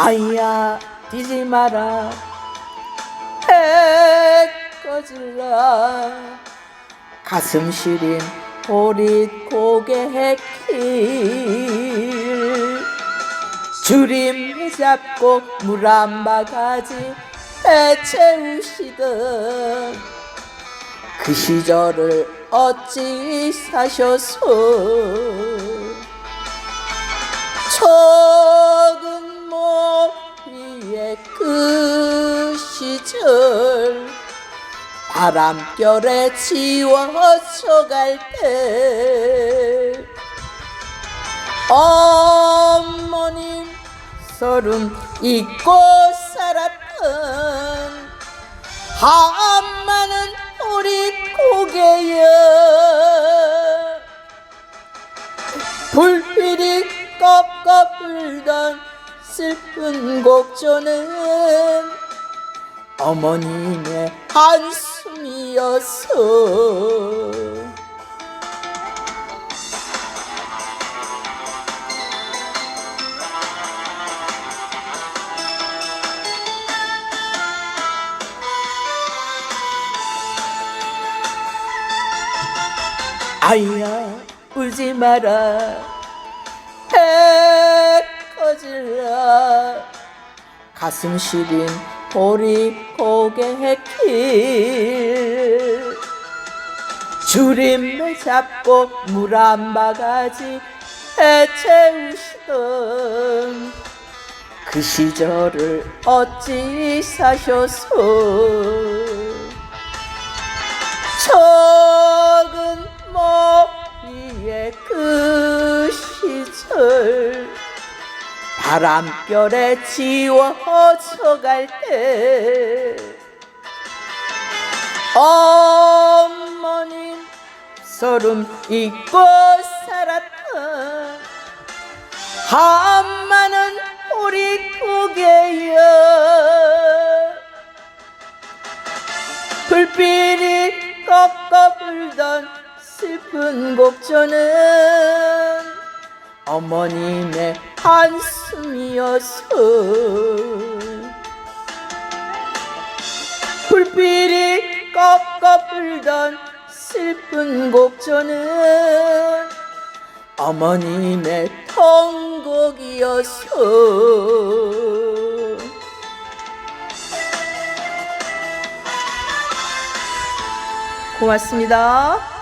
아이야 뛰지 마라. 해 꺼질라. 가슴 시린 보릿 고개 길 주림 잡고 물 한 바가지 해채우시던 그 시절을 어찌 사셔서 그 시절 바람결에 지워져 갈때 어머님 서름 잊고 살았던 한많은 우리 고개여 불빛이 꺾어 불던 슬픈 곡조는 어머님의 한숨이었어 아이야 울지 마라. 해 꺼질라. 가슴 시린 보리 고개 길. 주림을 잡고 물 한 바가지 해채우시던 그 시절을 어찌 사셔서 바람결에 지워져 갈때 어머님 서름 잊고 살았던 한많은 우리 고개여 불빛이 꺾어 불던 슬픈 곡조는 어머님의 한숨이었어 불빛이 꺾어 불던 슬픈 곡조는 어머님의 통곡이었어 고맙습니다.